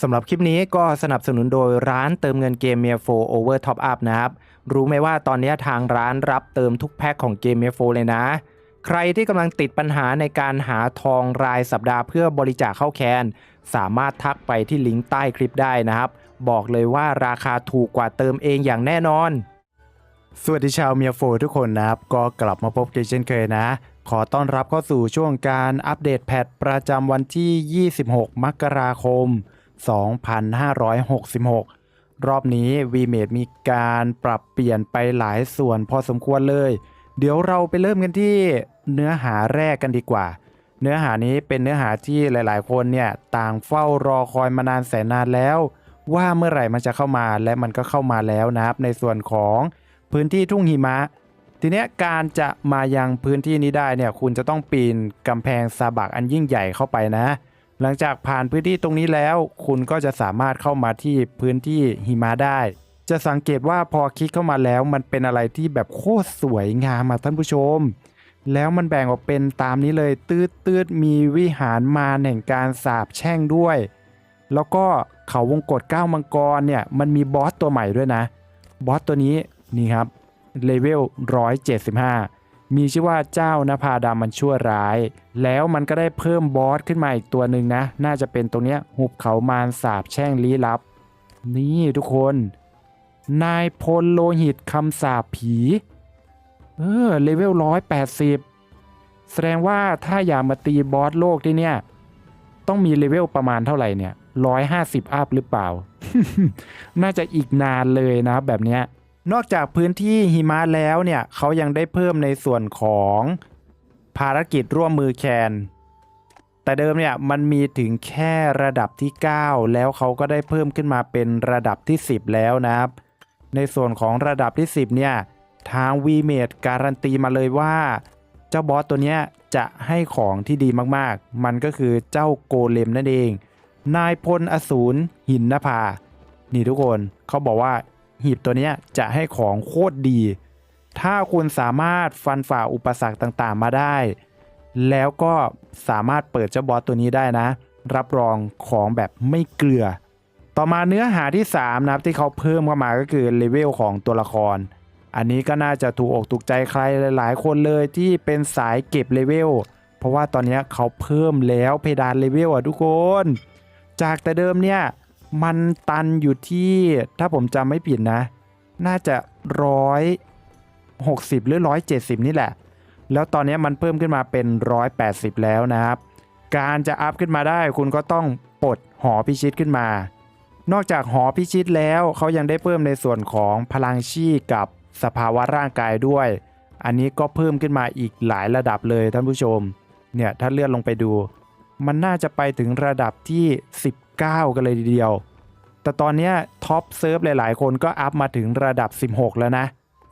สำหรับคลิปนี้ก็สนับสนุนโดยร้านเติมเงินเกมเมียโฟโอเวอร์ท็อปอัพนะครับ รู้ไหมว่าตอนนี้ทางร้านรับเติมทุกแพ็คของเกมเมียโฟเลยนะ ใครที่กำลังติดปัญหาในการหาทองรายสัปดาห์เพื่อบริจาคเข้าแคน สามารถทักไปที่ลิงก์ใต้คลิปได้นะครับ บอกเลยว่าราคาถูกกว่าเติมเองอย่างแน่นอน สวัสดีชาวเมียโฟทุกคนนะครับ ก็กลับมาพบกันเช่นเคยนะ ขอต้อนรับเข้าสู่ช่วงการอัปเดตแพทประจำวันที่ 26 มกราคม 2566 รอบนี้ VMate มีการปรับเปลี่ยนไปหลายส่วนพอสมควรเลย เดี๋ยวเราไปเริ่มกันที่เนื้อหาแรกกันดีกว่า เนื้อหานี้เป็นเนื้อหาที่หลายๆ คนเนี่ยต่างเฝ้ารอคอยมานานแสนนานแล้ว ว่าเมื่อไหร่มันจะเข้ามาและมันก็เข้ามาแล้วนะครับ ในส่วนของพื้นที่ทุ่งหิมะทีนี้การจะมายังพื้นที่นี้ได้เนี่ยคุณจะต้องปีนกำแพงซาบักอันยิ่งใหญ่เข้าไปนะ หลังจากผ่านพื้นที่ตรงนี้แล้ว คุณก็จะสามารถเข้ามาที่พื้นที่หิมะได้ จะสังเกตว่าพอคลิกเข้ามาแล้ว มันเป็นอะไรที่แบบโคตรสวยงามมาท่านผู้ชม แล้วมันแบ่งออกเป็นตามนี้เลยตืดตืดมีวิหารมารแห่งการสาบแช่งด้วย แล้วก็เขาวงกฏก้าวมังกรเนี่ยมันมีบอสตัวใหม่ด้วยนะ บอสตัวนี้นี่ครับเลเวล175 มีชื่อว่าเจ้านภาดามันชั่วร้าย แล้วมันก็ได้เพิ่มบอสขึ้นมาอีกตัวหนึ่งนะ น่าจะเป็นตรงเนี้ยหุบเขามารสาบแช่งลี้ลับ นี่ทุกคน นายพลโลหิตคำสาปผี เออเลเวล180แสดงว่าถ้าอยากมาตีบอสโลกที่เนี่ย ต้องมีเลเวลประมาณเท่าไหร่เนี่ย150อัพหรือเปล่า น่าจะอีกนานเลยนะแบบเนี้ย นอกจากพื้นที่หิมะแล้วเนี่ยเขายังได้เพิ่มในส่วนของภารกิจร่วมมือแคน แต่เดิมเนี่ยมันมีถึงแค่ระดับที่ 9 แล้วเขาก็ได้เพิ่มขึ้นมาเป็นระดับที่ 10 แล้วนะครับ ในส่วนของระดับที่ 10 เนี่ยทาง v m a d e การันตีมาเลยว่า เจ้าบอสตัวเนี้ยจะให้ของที่ดีมากๆ มันก็คือเจ้าโกเลมนั่นเอง นายพลอสูรหินนภา นี่ทุกคนเขาบอกว่า หีบตัวนี้จะให้ของโคตรดี ถ้าคุณสามารถฟันฝ่าอุปสรรคต่างๆมาได้ แล้วก็สามารถเปิดเจ้าบอสตัวนี้ได้นะ รับรองของแบบไม่เกลือ ต่อมาเนื้อหาที่3นะครับที่เขาเพิ่มเข้ามาก็คือเลเวลของตัวละคร อันนี้ก็น่าจะถูกอกถูกใจใครหลาย ๆ คนเลยที่เป็นสายเก็บเลเวลเพราะว่าตอนนี้เขาเพิ่มแล้วเพดานเลเวลอะทุกคน จากแต่เดิมเนี่ย มันตันอยู่ที่ถ้าผมจำไม่ผิดนะ น่าจะร้อยหกสิบหรือร้อยเจ็ดสิบนี่แหละ แล้วตอนนี้มันเพิ่มขึ้นมาเป็นร้อยแปดสิบแล้วนะครับ การจะอัพขึ้นมาได้คุณก็ต้องปลดหอพิชิตขึ้นมา นอกจากหอพิชิตแล้วเขายังได้เพิ่มในส่วนของพลังชีกับสภาวะร่างกายด้วย อันนี้ก็เพิ่มขึ้นมาอีกหลายระดับเลยท่านผู้ชม เนี่ยถ้าเลื่อนลงไปดู มันน่าจะไปถึงระดับที่ 19 กันเลยทีเดียว แต่ตอนนี้ท็อปเซิร์ฟหลาย ๆ คนก็อัพมาถึงระดับ 16 แล้วนะ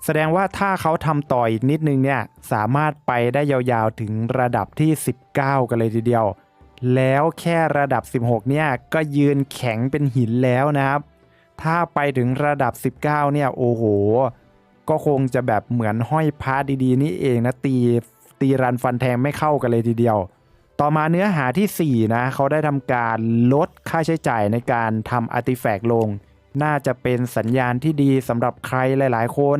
แสดงว่าถ้าเขาทำต่ออีกนิดนึงเนี่ย สามารถไปได้ยาวๆถึงระดับที่ 19 กันเลยทีเดียว แล้วแค่ระดับ 16 เนี่ย ก็ยืนแข็งเป็นหินแล้วนะครับ ถ้าไปถึงระดับ 19 เนี่ย โอ้โห ก็คงจะแบบเหมือนห้อยพาดีๆ นี่เองนะตีตีรันฟันแทงไม่เข้ากันเลยทีเดียว ต่อมาเนื้อหาที่ 4 นะเขาได้ทำการลดค่าใช้จ่ายในการทำอาร์ติแฟกต์ลง น่าจะเป็นสัญญาณที่ดีสำหรับใครหลายๆ คน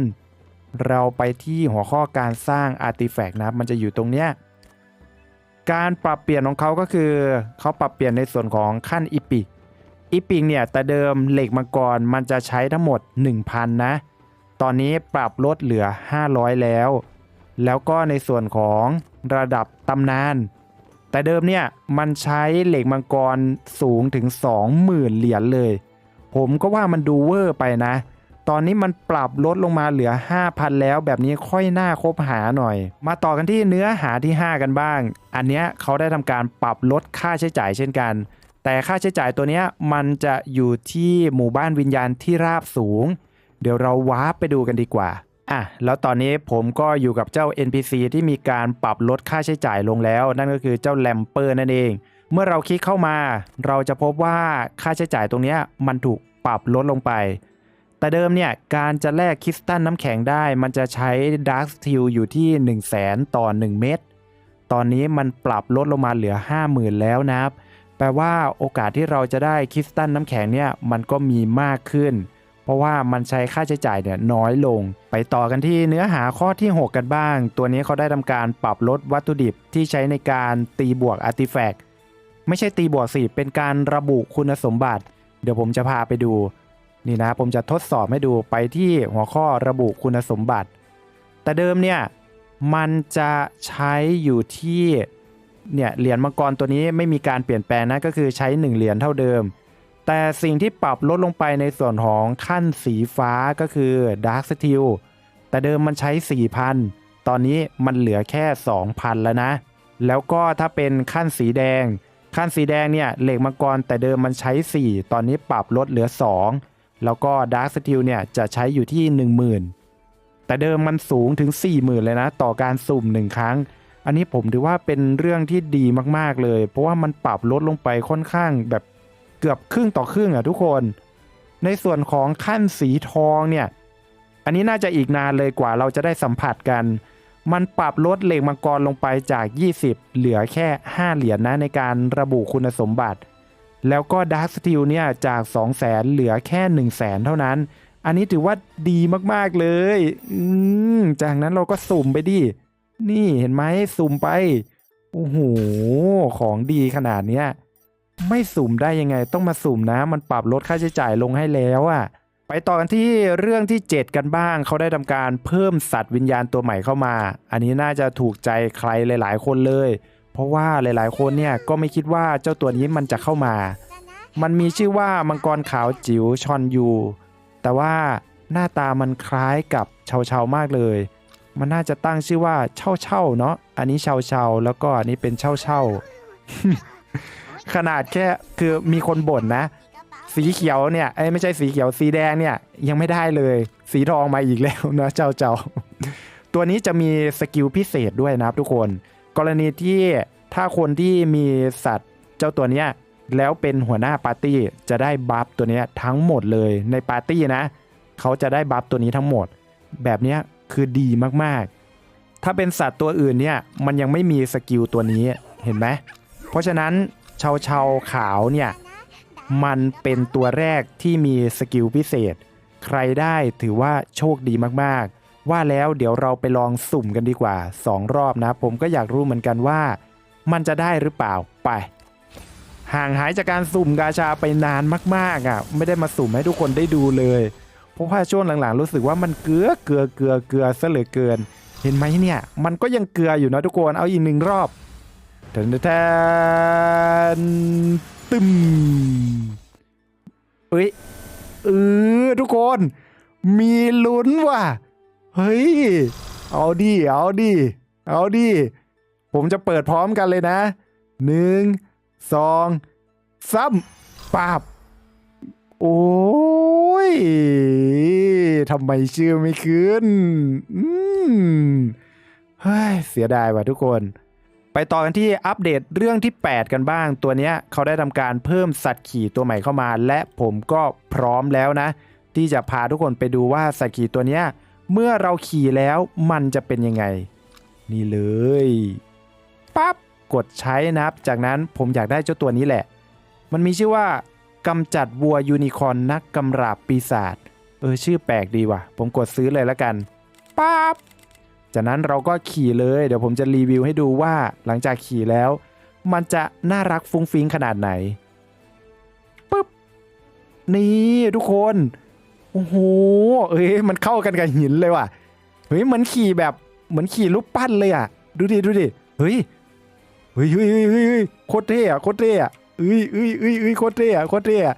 เราไปที่หัวข้อการสร้างอาร์ติแฟกต์นะครับมันจะอยู่ตรงเนี้ยการปรับเปลี่ยนของเขาก็คือเขาปรับเปลี่ยนในส่วนของขั้นอีพิกอีพิกเนี่ยแต่เดิมเหล็กมังกรมันจะใช้ทั้งหมด 1,000 นะ ตอนนี้ปรับลดเหลือ 500 แล้ว แล้วก็ในส่วนของระดับตำนาน แต่เดิมเนี่ยมันใช้เหล็กมังกรสูงถึง 20,000 เหรียญเลย ผมก็ว่ามันดูเวอร์ไปนะ ตอนนี้มันปรับลดลงมาเหลือ 5,000 แล้วแบบนี้ค่อยน่าคบหาหน่อย มาต่อกันที่เนื้อหาที่ 5 กันบ้าง อันเนี้ยเขาได้ทำการปรับลดค่าใช้จ่ายเช่นกัน แต่ค่าใช้จ่ายตัวเนี้ยมันจะอยู่ที่หมู่บ้านวิญญาณที่ราบสูง เดี๋ยวเราวาร์ปไปดูกันดีกว่า อะแล้วตอนนี้ผมก็อยู่กับเจ้า NPC ที่มีการปรับลดค่าใช้จ่ายลงแล้ว นั่นก็คือเจ้าแลมเปอร์นั่นเอง เมื่อเราคลิกเข้ามา เราจะพบว่าค่าใช้จ่ายตรงนี้มันถูกปรับลดลงไป แต่เดิมเนี่ยการจะแลกคริสตัลน้ำแข็งได้ มันจะใช้ดาร์ t ส e ิลอยู่ที่ 1 0 0 0 0แสนต่อ 1 เม็ดตอนนี้มันปรับลดลงมาเหลือ 50,000 แล้วนะครับ แปลว่าโอกาสที่เราจะได้คริสตัลน้ำแข็งเนี่ยมันก็มีมากขึ้น เพราะว่ามันใช้ค่าใช้จ่ายเนี่ยน้อยลง ไปต่อกันที่เนื้อหาข้อที่ 6 กันบ้าง ตัวนี้เขาได้ทำการปรับลดวัตถุดิบที่ใช้ในการตีบวกอาร์ติแฟกต์ไม่ใช่ตีบวกสิเป็นการระบุคุณสมบัติ เดี๋ยวผมจะพาไปดู นี่นะผมจะทดสอบให้ดูไปที่หัวข้อระบุคุณสมบัติ แต่เดิมเนี่ยมันจะใช้อยู่ที่เนี่ยเหรียญมังกรตัวนี้ไม่มีการเปลี่ยนแปลงนะก็คือใช้ 1 เหรียญเท่าเดิม แต่สิ่งที่ปรับลดลงไปในส่วนของขั้นสีฟ้าก็คือ Dark Steel แต่เดิมมันใช้ 4,000 ตอนนี้มันเหลือแค่ 2,000 แล้วนะ แล้วก็ถ้าเป็นขั้นสีแดง ขั้นสีแดงเนี่ยเหล็กมังกรแต่เดิมมันใช้ 4 ตอนนี้ปรับลดเหลือ 2 แล้วก็ Dark Steel เนี่ยจะใช้อยู่ที่ 10,000 แต่เดิมมันสูงถึง 40,000 เลยนะ ต่อการสุ่ม 1 ครั้ง อันนี้ผมถือว่าเป็นเรื่องที่ดีมากๆเลย เพราะว่ามันปรับลดลงไปค่อนข้างแบบ เกือบครึ่งต่อครึ่งอะทุกคน ในส่วนของขั้นสีทองเนี่ย อันนี้น่าจะอีกนานเลยกว่าเราจะได้สัมผัสกัน มันปรับลดเหล็กมังกรลงไปจาก 20 เหลือแค่ 5 เหรียญนะในการระบุคุณสมบัติ แล้วก็ดาร์ s สตีลเนี่ยจาก 2 0 0แสนเหลือแค่ 1 0 0 0 0แสนเท่านั้น อันนี้ถือว่าดีมากๆเลยอืมจากนั้นเราก็สุ่มไปดิ นี่เห็นไหมสุ่มไปโอ้โหของดีขนาดเนี้ย ไม่สุ่มได้ยังไงต้องมาสุ่มนะ มันปรับลดค่าใช้จ่ายลงให้แล้วอะ่ะไปต่อกันที่เรื่องที่ 7 กันบ้าง เขาได้ทำการเพิ่มสัตว์วิญญาณตัวใหม่เข้ามา อันนี้น่าจะถูกใจใครหลาย ๆ คนเลย เพราะว่าหลาย ๆ คนเนี่ยก็ไม่คิดว่าเจ้าตัวนี้มันจะเข้ามา มันมีชื่อว่ามังกรขาวจิ๋วชอนยู แต่ว่าหน้าตามันคล้ายกับเชาเชามากเลย มันน่าจะตั้งชื่อว่าเช่าเช่าเนาะ อันนี้เชาเชาแล้วก็อันนี้เป็นเช่าเช่า ขนาดแค่คือมีคนบ่นนะ สีเขียวเนี่ยไอ้ไม่ใช่สีเขียวสีแดงเนี่ยยังไม่ได้เลย สีทองมาอีกแล้วนะเจ้าเจ้าตัวนี้จะมีสกิลพิเศษด้วยนะครับทุกคน กรณีที่ถ้าคนที่มีสัตว์เจ้าตัวเนี้ยแล้วเป็นหัวหน้าปาร์ตี้จะได้บัฟตัวเนี้ยทั้งหมดเลยในปาร์ตี้นะ เขาจะได้บัฟตัวนี้ทั้งหมด แบบนี้คือดีมากๆ ถ้าเป็นสัตว์ตัวอื่นเนี่ยมันยังไม่มีสกิลตัวนี้เห็นไหมเพราะฉะนั้น เชาเชาขาวเนี่ย มันเป็นตัวแรกที่มีสกิลพิเศษ ใครได้ถือว่าโชคดีมากๆ ว่าแล้วเดี๋ยวเราไปลองสุ่มกันดีกว่า 2 รอบนะ ผมก็อยากรู้เหมือนกันว่า มันจะได้หรือเปล่าไป ห่างหายจากการสุ่มกาชาไปนานมากๆอะ ไม่ได้มาสุ่มให้ทุกคนได้ดูเลย เพราะว่าช่วงหลังๆ รู้สึกว่ามันเกลือเกลือเกลือเกลือซะเหลือเกิน เห็นไหมเนี่ย มันก็ยังเกลืออยู่นะทุกคนเอาอีกหนึ่งรอบ แทนแทนตึมเอ้ยเออทุกคน มีลุ้นว่ะ เฮ้ย เอาดิ เอาดิ เอาดิ ผมจะเปิดพร้อมกันเลยนะหนึ่งสองสามปาบโอ้ยทำไมชื่อไม่ขึ้น อืมเฮ้ย เสียดายว่ะทุกคน ไปต่อกันที่อัปเดตเรื่องที่ 8 กันบ้าง ตัวนี้เขาได้ทำการเพิ่มสัตว์ขี่ตัวใหม่เข้ามา และผมก็พร้อมแล้วนะ ที่จะพาทุกคนไปดูว่าสัตว์ขี่ตัวนี้เมื่อเราขี่แล้วมันจะเป็นยังไง นี่เลยปั๊บกดใช้นะครับ จากนั้นผมอยากได้เจ้าตัวนี้แหละ มันมีชื่อว่ากำจัดวัวยูนิคอนนักกำราบปีศาจเออชื่อแปลกดีว่ะ ผมกดซื้อเลยแล้วกันปั๊บ จากนั้นเราก็ขี่เลย เดี๋ยวผมจะรีวิวให้ดูว่าหลังจากขี่แล้ว มันจะน่ารักฟุ้งฟิ้งขนาดไหนปึ๊บนี่ทุกคนโอ้โหเอ้ยมันเข้ากันกับหินเลยว่ะเฮ้ยเหมือนขี่แบบเหมือนขี่รูปปั้นเลยอะ ดูดิดูดิเฮ้ยเฮ้ยเฮ้ยเฮ้ยโคตรเท่อะโคตรเท่อะเอ้ยเอ้ยเอ้ยเอ้ยโคตรเท่อะโคตรเท่อะ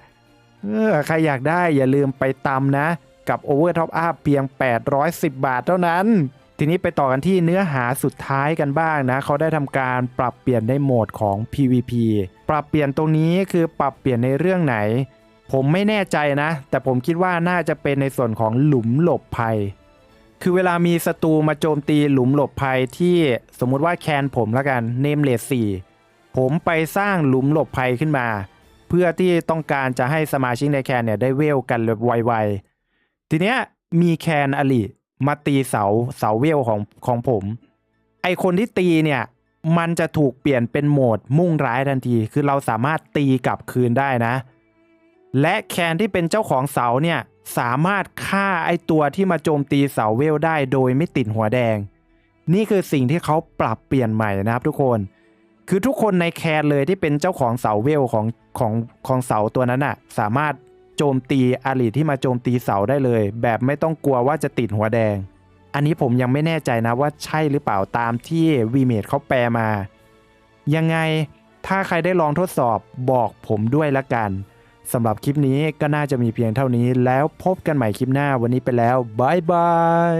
เออใครอยากได้อย่าลืมไปตามนะ กับ Over Top Up เพียง 810 บาทเท่านั้น ทีนี้ไปต่อกันที่เนื้อหาสุดท้ายกันบ้างนะ เขาได้ทำการปรับเปลี่ยนในโหมดของ PVP ปรับเปลี่ยนตรงนี้คือปรับเปลี่ยนในเรื่องไหน ผมไม่แน่ใจนะ แต่ผมคิดว่าน่าจะเป็นในส่วนของหลุมหลบภัย คือเวลามีศัตรูมาโจมตีหลุมหลบภัยที่สมมุติว่าแคนผมแล้วกันเนมเลส4ผมไปสร้างหลุมหลบภัยขึ้นมา เพื่อที่ต้องการจะให้สมาชิกในแคนเนี่ยได้เวลกันแบบไวๆทีเนี้ยมีแคนอลิ มาตีเสาเสาเวลของของผม ไอคนที่ตีเนี่ย มันจะถูกเปลี่ยนเป็นโหมดมุ่งร้ายทันที คือเราสามารถตีกลับคืนได้นะ และแคนที่เป็นเจ้าของเสาเนี่ยสามารถฆ่าไอตัวที่มาโจมตีเสาเวลได้โดยไม่ติดหัวแดง นี่คือสิ่งที่เขาปรับเปลี่ยนใหม่นะครับทุกคน คือทุกคนในแคนเลยที่เป็นเจ้าของเสาเวลของของของเสาตัวนั้นอะสามารถ โจมตีอาลีที่มาโจมตีเสาได้เลย แบบไม่ต้องกลัวว่าจะติดหัวแดง อันนี้ผมยังไม่แน่ใจนะว่าใช่หรือเปล่าตามที่วีเมดเขาแปลมา ยังไงถ้าใครได้ลองทดสอบบอกผมด้วยละกันสำหรับคลิปนี้ก็น่าจะมีเพียงเท่านี้แล้วพบกันใหม่คลิปหน้าวันนี้ไปแล้วบายบาย